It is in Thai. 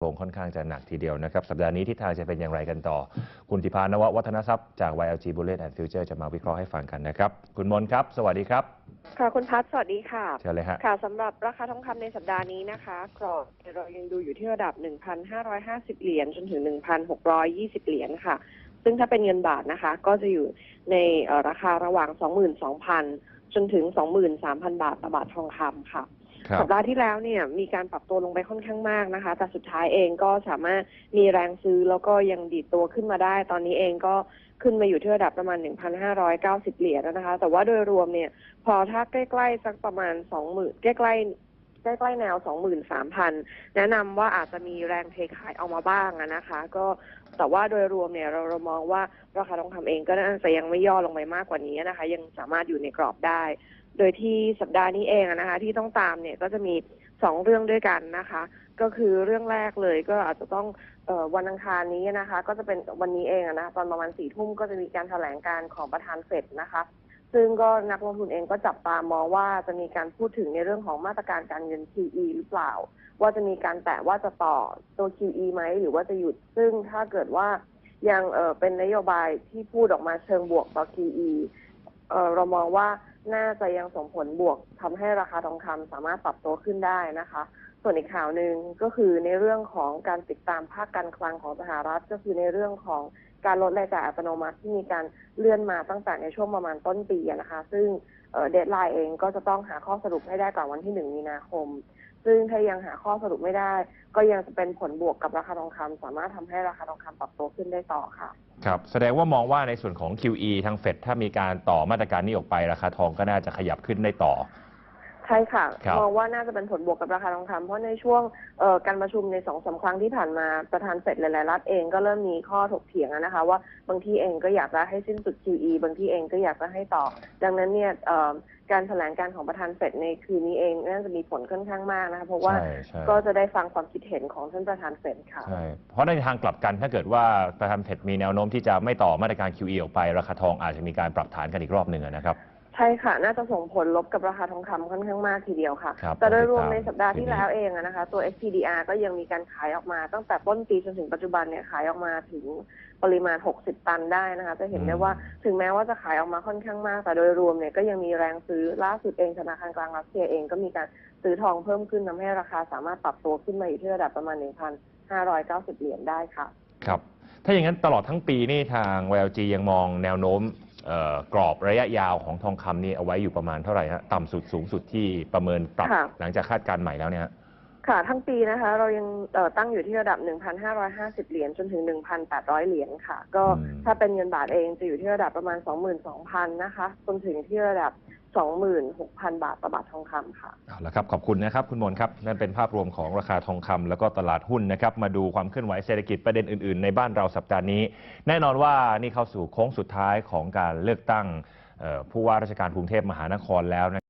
โรงค่อนข้างจะหนักทีเดียวนะครับ สัปดาห์นี้ทิศทางจะเป็นอย่างไรกันต่อ คุณธิพานววัฒนทรัพย์จาก YLG Bullet and Future จะมาวิเคราะห์ให้ฟังกันนะครับ คุณมนต์ครับ สวัสดีครับ ค่ะคุณพัฒน์สวัสดีค่ะเชิญเลยฮะค่ะสำหรับราคาทองคำในสัปดาห์นี้นะคะกรอบเรายังดูอยู่ที่ระดับ 1,550 เหรียญจนถึง 1,620 เหรียญค่ะ ซึ่งถ้าเป็นเงินบาทนะคะ ก็จะอยู่ในเอ่อราคาระหว่าง 22,000 จนถึง 23,000 บาทต่อบาททองคำค่ะครับสัปดาห์ที่แล้วเนี่ยมีการปรับตัวลงไปค่อนข้างมากนะคะ แต่สุดท้ายเองก็สามารถมีแรงซื้อแล้วก็ยังดีดตัวขึ้นมาได้ ตอนนี้เองก็ขึ้นมาอยู่ที่ระดับประมาณ 1,590 เหรียญแล้วนะคะ แต่ว่าโดยรวมเนี่ย พอถ้าใกล้ๆสักประมาณ 20,000ใกล้ๆใก ล้ ๆ แนว 23,000 แนะนำว่าอาจจะมีแรงเทขายออกมาบ้างนะคะ ก็แต่ว่าโดยรวมเนี่ยเราเรามองว่าราคาทองคำเองก็น่าจะยังไม่ย่อลงไปมากกว่านี้นะคะ ยังสามารถอยู่ในกรอบได้ โดยที่สัปดาห์นี้เองนะคะ ที่ต้องตามเนี่ยก็จะมีสองเรื่องด้วยกันนะคะ ก็คือเรื่องแรกเลยก็อาจจะต้องออวันอังคารนี้นะคะ ก็จะเป็นวันนี้เองอะนะตอนประมาณสี่ทุ่มก็จะมีการแถลงการของประธานเฟดนะคะ ซึ่งก็นักลงทุนเองก็จับตามองว่าจะมีการพูดถึงในเรื่องของมาตรการการเงิน QE หรือเปล่า ว่าจะมีการแตะว่าจะต่อตัว QE ไหมหรือว่าจะหยุด ซึ่งถ้าเกิดว่ายังเออเป็นนโยบายที่พูดออกมาเชิงบวกต่อ QE เอ่อเรามองว่าน่าจะยังส่งผลบวกทำให้ราคาทองคำสามารถปรับตัวขึ้นได้นะคะ ส่วนอีกข่าวหนึ่งก็คือในเรื่องของการติดตามภาคการคลังของสหรัฐ ก็คือในเรื่องของการลดรายจ่ายอัตโนมัติที่มีการเลื่อนมาตั้งแต่ในช่วงประมาณต้นปีนะคะ ซึ่งเดทไลน์เองก็จะต้องหาข้อสรุปให้ได้ก่อนวันที่หนึ่งมีนาคม ซึ่งถ้ายังหาข้อสรุปไม่ได้ ก็ยังจะเป็นผลบวกกับราคาทองคำสามารถทำให้ราคาทองคำปรับตัวขึ้นได้ต่อค่ะครับแสดงว่ามองว่าในส่วนของ QE ทางเฟดถ้ามีการต่อมาตรการนี้ออกไป ราคาทองก็น่าจะขยับขึ้นได้ต่อ ช่ค่ะครับมองว่าน่าจะเป็นผลบวกกับราคาทองคำเพราะในช่วงเอ่อการประชุมในสองสามครั้งที่ผ่านมาประธานเฟดหลายๆรัฐเองก็เริ่มมีข้อถกเถียงอะนะคะ ว่าบางที่เองก็อยากจะให้สิ้นสุด QE บางที่เองก็อยากจะให้ต่อ ดังนั้นเนี่ยเอ่อการแถลงการของประธานเฟดในคืนนี้เองน่าจะมีผลค่อนข้างมากนะคะเพราะว่าใช่ใช่ก็จะได้ฟังความคิดเห็นของท่านประธานเฟดค่ะใช่เพราะในทางกลับกันถ้าเกิดว่าประธานเฟดมีแนวโน้มที่จะไม่ต่อมาตรการ QE ออกไป ราคาทองอาจจะมีการปรับฐานกันอีกรอบหนึ่งอะนะครับ ใช่ค่ะ น่าจะส่งผลลบกับราคาทองคำค่อนข้างมากทีเดียวค่ะ ครับแต่โดยรวมต้องติดตามในสัปดาห์ที่ทีนี้แล้วเองอะนะคะ ตัว SPDR ก็ยังมีการขายออกมา ตั้งแต่ต้นปีจนถึงปัจจุบันเนี่ยขายออกมาถึงปริมาณ 60 ตันได้นะคะ จะเห็นได้ว่าถึงแม้ว่าจะขายออกมาค่อนข้างมาก แต่โดยรวมเนี่ยก็ยังมีแรงซื้อล่าสุดเองธนาคารกลางรัสเซียเองก็มีการซื้อทองเพิ่มขึ้นทำให้ราคาสามารถปรับตัวขึ้นมาอยู่ที่ระดับประมาณ 1,590 เหรียญได้ค่ะ ครับ ถ้าอย่างนั้นตลอดทั้งปีนี่ทาง YLG ยังมองแนวโน้มเอ่อ กรอบระยะยาวของทองคำนี่เอาไว้อยู่ประมาณเท่าไหร่ฮะต่ำสุดสูงสุดที่ประเมินปรับค่ะ หลังจากคาดการณ์ใหม่แล้วเนี่ยฮะค่ะ ทั้งปีนะคะ เรายังเอ่อตั้งอยู่ที่ระดับ 1,550 เหรียญจนถึง 1,800 เหรียญค่ะ ก็อืมถ้าเป็นเงินบาทเองจะอยู่ที่ระดับประมาณ 22,000 นะคะ จนถึงที่ระดับ 26,000 บาทต่อบาททองคำค่ะ เอาละครับขอบคุณนะครับคุณมนครับนั่นเป็นภาพรวมของราคาทองคำแล้วก็ตลาดหุ้นนะครับมาดูความเคลื่อนไหวเศรษฐกิจประเด็นอื่นๆ ในบ้านเราสัปดาห์นี้ แน่นอนว่านี่เข้าสู่โค้งสุดท้ายของการเลือกตั้งเอ่อผู้ว่าราชการกรุงเทพมหานครแล้วนะ